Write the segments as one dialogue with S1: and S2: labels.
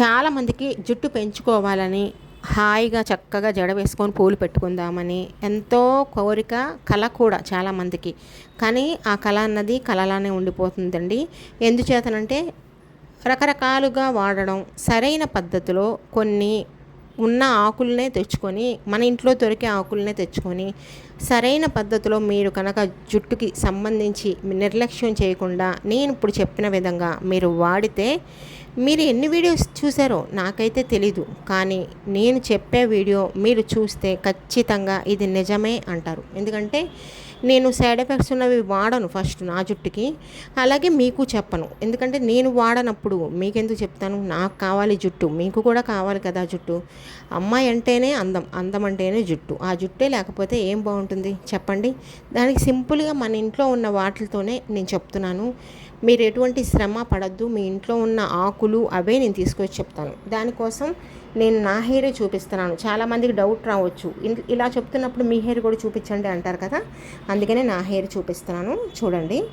S1: చాలామందికి జుట్టు పెంచుకోవాలని హాయిగా చక్కగా జడ వేసుకొని పూలు పెట్టుకుందామని ఎంతో కోరిక కళ కూడా చాలామందికి కానీ ఆ కళ అన్నది కళలానే ఉండిపోతుందండి. ఎందుచేతనంటే రకరకాలుగా వాడడం సరైన పద్ధతిలో కొన్ని ఉన్న ఆకులనే తెచ్చుకొని మన ఇంట్లో దొరికే ఆకులనే తెచ్చుకొని సరైన పద్ధతిలో మీరు కనుక జుట్టుకి సంబంధించి నిర్లక్ష్యం చేయకుండా నేను ఇప్పుడు చెప్పిన విధంగా మీరు వాడితే మీరు ఎన్ని వీడియోస్ చూసారో నాకైతే తెలీదు కానీ నేను చెప్పే వీడియో మీరు చూస్తే ఖచ్చితంగా ఇది నిజమే అంటారు. ఎందుకంటే నేను సైడ్ ఎఫెక్ట్స్ ఉన్నవి వాడను ఫస్ట్ నా జుట్టుకి అలాగే మీకు చెప్పను. ఎందుకంటే నేను వాడనప్పుడు మీకెందుకు చెప్తాను? నాకు కావాలి జుట్టు మీకు కూడా కావాలి కదా జుట్టు. అమ్మాయి అంటేనే అందం అందం అంటేనే జుట్టు. ఆ జుట్టే లేకపోతే ఏం బాగుంటుంది? చెప్పండి. దానికి సింపుల్గా మన ఇంట్లో ఉన్న వాటితోనే నేను చెప్తున్నాను. మీరు ఎటువంటి శ్రమ పడద్దు మీ ఇంట్లో ఉన్న ఆకులు అవే నేను తీసుకొచ్చి చెప్తాను. దానికోసం నేను నా హెయిరే చూపిస్తున్నాను. చాలామందికి డౌట్ రావచ్చు. ఇలా చెప్తున్నప్పుడు మీ హెయిర్ కూడా చూపించండి అంటారు కదా? అందుకనే నా హెయిర్ చూపిస్తున్నాను. చూడండి.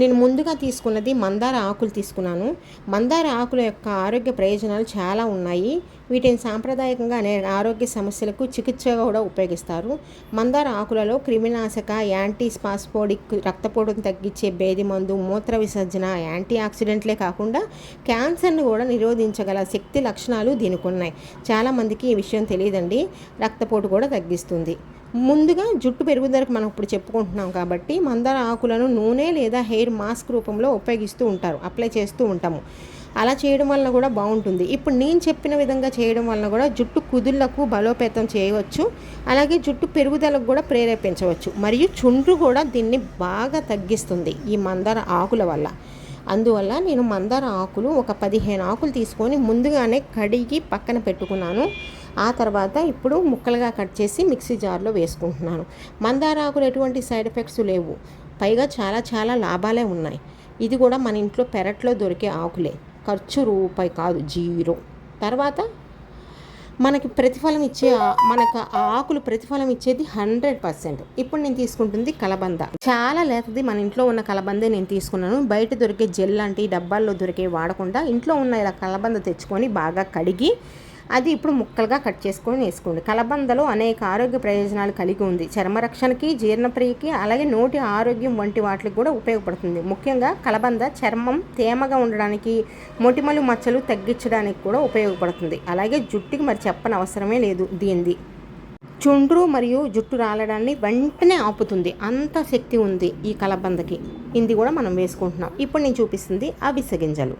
S1: నేను ముందుగా తీసుకున్నది మందార ఆకులు తీసుకున్నాను. మందార ఆకుల యొక్క ఆరోగ్య ప్రయోజనాలు చాలా ఉన్నాయి. వీటిని సాంప్రదాయకంగా అనేక ఆరోగ్య సమస్యలకు చికిత్సగా కూడా ఉపయోగిస్తారు. మందార ఆకులలో క్రిమినాశక యాంటీ స్పాస్పోడిక్ రక్తపోటును తగ్గించే భేది మందు మూత్ర విసర్జన యాంటీ ఆక్సిడెంట్లే కాకుండా క్యాన్సర్ను కూడా నిరోధించగల శక్తి లక్షణాలు దీనికి ఉన్నాయి చాలామందికి ఈ విషయం తెలియదండి. రక్తపోటు కూడా తగ్గిస్తుంది. ముందుగా జుట్టు పెరుగుదలకు మనం ఇప్పుడు చెప్పుకుంటున్నాం కాబట్టి మందార ఆకులను నూనె లేదా హెయిర్ మాస్క్ రూపంలో ఉపయోగిస్తూ ఉంటారు అప్లై చేస్తూ ఉంటాము. అలా చేయడం వలన కూడా బాగుంటుంది. ఇప్పుడు నేను చెప్పిన విధంగా చేయడం వలన కూడా జుట్టు కుదుళ్ళకు బలోపేతం చేయవచ్చు. అలాగే జుట్టు పెరుగుదలకు కూడా ప్రేరేపించవచ్చు. మరియు చుండ్రు కూడా దీన్ని బాగా తగ్గిస్తుంది ఈ మందార ఆకుల వల్ల. అందువల్ల నేను మందార ఆకులు ఒక పదిహేను ఆకులు తీసుకొని ముందుగానే కడిగి పక్కన పెట్టుకున్నాను. ఆ తర్వాత ఇప్పుడు ముక్కలుగా కట్ చేసి మిక్సీ జార్లో వేసుకుంటున్నాను. మందార ఆకులు ఎటువంటి సైడ్ ఎఫెక్ట్స్ లేవు. పైగా చాలా చాలా లాభాలే ఉన్నాయి. ఇది కూడా మన ఇంట్లో పెరట్లో దొరికే ఆకులే. ఖర్చు రూపాయి కాదు జీరో. తర్వాత మనకి ప్రతిఫలం ఇచ్చే మనకు ఆ ఆకులు ప్రతిఫలం ఇచ్చేది హండ్రెడ్ పర్సెంట్. ఇప్పుడు నేను తీసుకుంటుంది కలబంద. చాలా లేతది మన ఇంట్లో ఉన్న కలబందే నేను తీసుకున్నాను. బయట దొరికే జెల్ లాంటి డబ్బాల్లో దొరికే వాడకుండా ఇంట్లో ఉన్న ఇలా కలబంద తెచ్చుకొని బాగా కడిగి అది ఇప్పుడు ముక్కలుగా కట్ చేసుకొని వేసుకోండి. కలబందలో అనేక ఆరోగ్య ప్రయోజనాలు కలిగి ఉంది. చర్మ రక్షణకి అలాగే నోటి ఆరోగ్యం వంటి వాటికి కూడా ఉపయోగపడుతుంది. ముఖ్యంగా కలబంద చర్మం తేమగా ఉండడానికి మొటిమలు మచ్చలు తగ్గించడానికి కూడా ఉపయోగపడుతుంది. అలాగే జుట్టుకి మరి చెప్పని అవసరమే లేదు దీనిది. చుండ్రు మరియు జుట్టు రాలడాన్ని వెంటనే ఆపుతుంది. అంత శక్తి ఉంది ఈ కలబందకి. ఇది కూడా మనం వేసుకుంటున్నాం. ఇప్పుడు నేను చూపిస్తుంది అవిసె గింజలు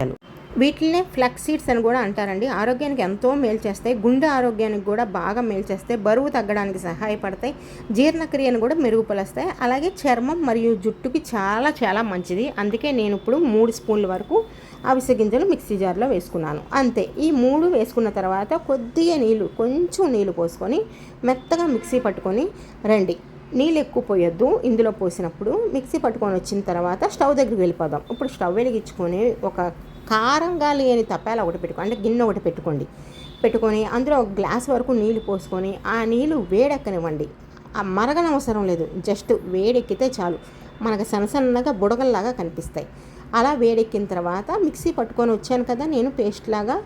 S1: వీటినే ఫ్లక్స్ సీడ్స్ అని కూడా అంటారండి. ఆరోగ్యానికి ఎంతో మేలు చేస్తాయి. గుండె ఆరోగ్యానికి కూడా బాగా మేలు చేస్తాయి. బరువు తగ్గడానికి సహాయపడతాయి. జీర్ణక్రియను కూడా మెరుగుపరుస్తాయి. అలాగే చర్మం మరియు జుట్టుకి చాలా చాలా మంచిది. అందుకే నేను ఇప్పుడు మూడు స్పూన్ల వరకు అవిసె గింజలు మిక్సీ జార్లో వేసుకున్నాను. అంతే. ఈ మూడు వేసుకున్న తర్వాత కొద్దిగా నీళ్ళు కొంచెం నీళ్ళు పోసుకొని మెత్తగా మిక్సీ పట్టుకొని రండి. నీళ్ళు ఎక్కువ పోయొద్దు. ఇందులో పోసినప్పుడు మిక్సీ పట్టుకొని వచ్చిన తర్వాత స్టవ్ దగ్గరికి వెళ్ళిపోదాం. ఇప్పుడు స్టవ్ వెలిగించుకొని ఒక కారంగా లేని తప్పేలా ఒకటి పెట్టుకో అంటే గిన్నె ఒకటి పెట్టుకోండి. పెట్టుకొని అందులో ఒక గ్లాస్ వరకు నీళ్ళు పోసుకొని ఆ నీళ్ళు వేడెక్కనివ్వండి. ఆ మరగనవసరం లేదు. జస్ట్ వేడెక్కితే చాలు. మనకు సన్నసన్నగా బుడగల్లాగా కనిపిస్తాయి. అలా వేడెక్కిన తర్వాత మిక్సీ పట్టుకొని వచ్చాను కదా నేను పేస్ట్ లాగా.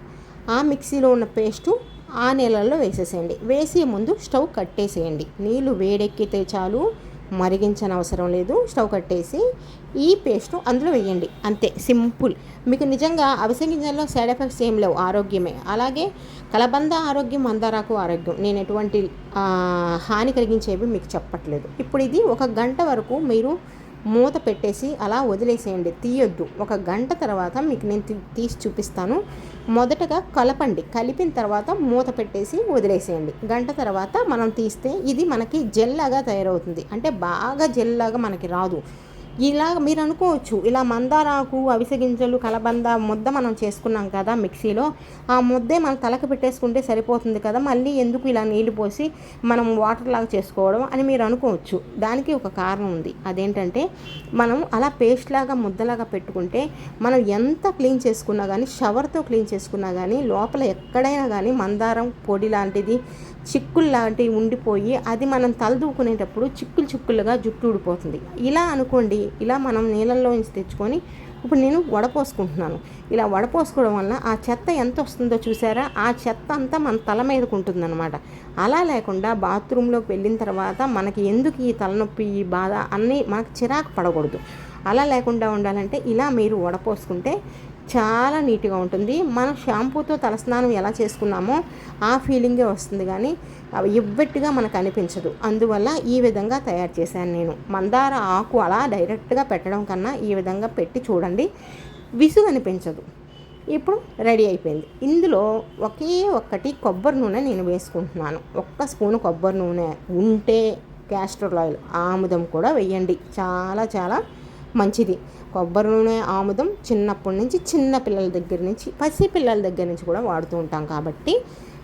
S1: ఆ మిక్సీలో ఉన్న పేస్టు ఆ నీళ్ళల్లో వేసేసేయండి. వేసే ముందు స్టవ్ కట్టేసేయండి. నీళ్ళు వేడెక్కితే చాలు. మరిగించని అవసరం లేదు. స్టవ్ కట్టేసి ఈ పేస్ట్ అందులో వేయండి. అంతే సింపుల్. మీకు నిజంగా అవిసె గింజల్లో సైడ్ ఎఫెక్ట్స్ ఏం లేవు. ఆరోగ్యమే. అలాగే కలబంద ఆరోగ్యం మందారాకు ఆరోగ్యం. నేను ఎటువంటి హాని కలిగించేవి మీకు చెప్పట్లేదు. ఇప్పుడు ఇది ఒక గంట వరకు మీరు మూత పెట్టేసి అలా వదిలేసేయండి. తీయొద్దు. ఒక గంట తర్వాత మీకు నేను తీసి చూపిస్తాను. మొదటగా కలపండి. కలిపిన తర్వాత మూత పెట్టేసి వదిలేసేయండి. గంట తర్వాత మనం తీస్తే ఇది మనకి జెల్ లాగా తయారవుతుంది. అంటే బాగా జెల్ లాగా మనకి రాదు. ఇలా మీరు అనుకోవచ్చు ఇలా మందారాకు అవిసె గింజలు కలబంద ముద్ద మనం చేసుకున్నాం కదా మిక్సీలో. ఆ ముద్దే మనం తలకు పెట్టేసుకుంటే సరిపోతుంది కదా. మళ్ళీ ఎందుకు ఇలా నీళ్ళు పోసి మనం వాటర్ లాగా చేసుకోవడం అని మీరు అనుకోవచ్చు. దానికి ఒక కారణం ఉంది. అదేంటంటే మనం అలా పేస్ట్ లాగా ముద్దలాగా పెట్టుకుంటే మనం ఎంత క్లీన్ చేసుకున్నా కానీ షవర్తో క్లీన్ చేసుకున్నా కానీ లోపల ఎక్కడైనా కానీ మందారం పొడి లాంటిది చిక్కులు లాంటివి ఉండిపోయి అది మనం తలదూకునేటప్పుడు చిక్కులు చిక్కులుగా జుట్టు ఊడిపోతుంది. ఇలా అనుకోండి ఇలా మనం నీళ్ళల్లో నుంచి తెచ్చుకొని ఇప్పుడు నేను వడపోసుకుంటున్నాను ఇలా వడపోసుకోవడం వల్ల ఆ చెత్త ఎంత వస్తుందో చూసారా? ఆ చెత్త అంతా మన తల మీదకు ఉంటుందన్నమాట. అలా లేకుండా బాత్రూంలోకి వెళ్ళిన తర్వాత మనకి ఎందుకు ఈ తలనొప్పి ఈ బాధ అన్నీ మనకు చిరాకు పడకూడదు. అలా లేకుండా ఉండాలంటే ఇలా మీరు వడపోసుకుంటే చాలా నీట్గా ఉంటుంది. మనం షాంపూతో తలస్నానం ఎలా చేసుకున్నామో ఆ ఫీలింగే వస్తుంది కానీ అవి ఇవ్వట్టుగా మనకు అనిపించదు. అందువల్ల ఈ విధంగా తయారు చేశాను నేను. మందార ఆకు అలా డైరెక్ట్గా పెట్టడం కన్నా ఈ విధంగా పెట్టి చూడండి విసుగు అనిపించదు. ఇప్పుడు రెడీ అయిపోయింది. ఇందులో ఒకే ఒక్కటి కొబ్బరి నూనె నేను వేసుకుంటున్నాను. ఒక్క స్పూన్ కొబ్బరి నూనె ఉంటే క్యాస్టర్ ఆయిల్ ఆముదం కూడా వేయండి. చాలా చాలా మంచిది. కొబ్బరి నూనె ఆముదం చిన్నప్పటి నుంచి చిన్న పిల్లల దగ్గర నుంచి పసి పిల్లల దగ్గర నుంచి కూడా వాడుతూ ఉంటాం కాబట్టి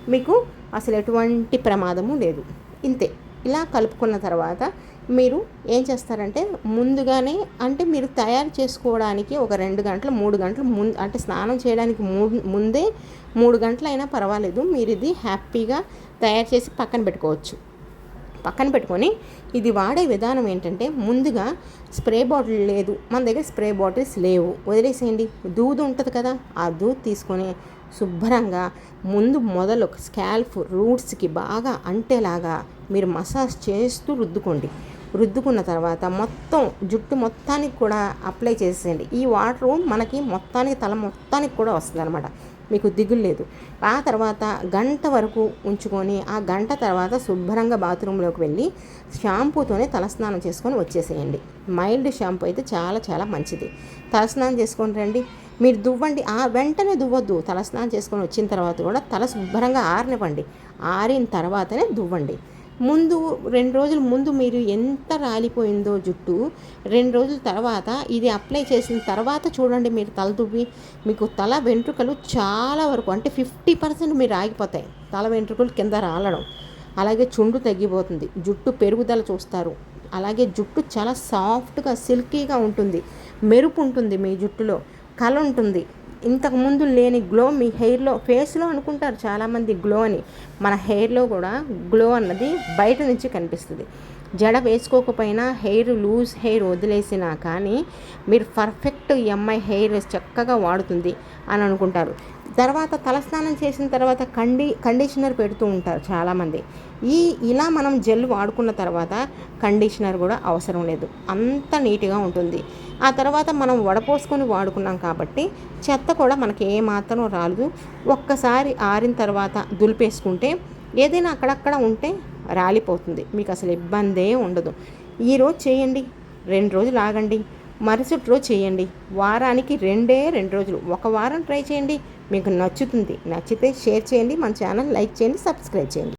S1: మీకు అసలు ఎటువంటి ప్రమాదము లేదు. ఇంతే. ఇలా కలుపుకున్న తర్వాత మీరు ఏం చేస్తారంటే ముందుగానే అంటే మీరు తయారు చేసుకోవడానికి ఒక రెండు గంటలు మూడు గంటలు ముందు అంటే స్నానం చేయడానికి మూడు ముందే మూడు గంటలు అయినా పర్వాలేదు. మీరు ఇది హ్యాపీగా తయారు చేసి పక్కన పెట్టుకోవచ్చు. పక్కన పెట్టుకొని ఇది వాడే విధానం ఏంటంటే ముందుగా స్ప్రే బాటిల్ లేదు. మన దగ్గర స్ప్రే బాటిల్స్ లేవు. వదిలేసేయండి. దూదు ఉంటుంది కదా ఆ దూద్ తీసుకొని శుభ్రంగా ముందు మొదలు స్కాల్ఫ్ రూట్స్కి బాగా అంటేలాగా మీరు మసాజ్ చేస్తూ రుద్దుకోండి. రుద్దుకున్న తర్వాత మొత్తం జుట్టు మొత్తానికి కూడా అప్లై చేసేయండి ఈ వాటర్ మనకి మొత్తానికి తల మొత్తానికి కూడా వస్తుంది అనమాట మీకు దిగులు లేదు. ఆ తర్వాత గంట వరకు ఉంచుకొని ఆ గంట తర్వాత శుభ్రంగా బాత్రూంలోకి వెళ్ళి షాంపూతోనే తలస్నానం చేసుకొని వచ్చేసేయండి. మైల్డ్ షాంపూ అయితే చాలా చాలా మంచిది. తలస్నానం చేసుకొని రండి. మీరు దువ్వండి. ఆ వెంటనే దువ్వద్దు. తలస్నానం చేసుకొని వచ్చిన తర్వాత కూడా తల శుభ్రంగా ఆరనివ్వండి. ఆరిన తర్వాతనే దువ్వండి. ముందు రెండు రోజుల ముందు మీరు ఎంత రాలిపోయిందో జుట్టు రెండు రోజుల తర్వాత ఇది అప్లై చేసిన తర్వాత చూడండి మీరు తల దువ్వి మీకు తల వెంట్రుకలు చాలా వరకు అంటే ఫిఫ్టీ పర్సెంట్ మీరు ఆగిపోతాయి. తల వెంట్రుకలు కింద రాలడం. అలాగే చుండు తగ్గిపోతుంది. జుట్టు పెరుగుదల చూస్తారు. అలాగే జుట్టు చాలా సాఫ్ట్గా సిల్కీగా ఉంటుంది. మెరుపు ఉంటుంది మీ జుట్టులో. కళ ఉంటుంది. ఇంతకుముందు లేని గ్లో మీ హెయిర్లో ఫేస్లో అనుకుంటారు చాలామంది గ్లో అని. మన హెయిర్లో కూడా గ్లో అన్నది బయట నుంచి కనిపిస్తుంది. జడ వేసుకోకపోయినా హెయిర్ లూజ్ హెయిర్ వదిలేసినా కానీ మీరు పర్ఫెక్ట్ ఎంఐ హెయిర్ చక్కగా వాడుతుంది అని అనుకుంటారు. తర్వాత తలస్నానం చేసిన తర్వాత కండి కండిషనర్ పెడుతూ ఉంటారు చాలామంది. ఈ ఇలా మనం జెల్ వాడుకున్న తర్వాత కండిషనర్ కూడా అవసరం లేదు. అంత నీట్గా ఉంటుంది. ఆ తర్వాత మనం వడపోసుకొని వాడుకున్నాం కాబట్టి చెత్త కూడా మనకి ఏమాత్రం రాదు ఒక్కసారి ఆరిన తర్వాత దులిపేసుకుంటే ఏదైనా అక్కడక్కడ ఉంటే రాలిపోతుంది. మీకు అసలు ఇబ్బందే ఉండదు. ఈరోజు చేయండి రెండు రోజులు ఆగండి మరుసటి రోజు చేయండి. వారానికి రెండే రెండు రోజులు. ఒక వారం ట్రై చేయండి మీకు నచ్చుతుంది. నచ్చితే షేర్ చేయండి మన ఛానల్ లైక్ చేయండి సబ్స్క్రైబ్ చేయండి.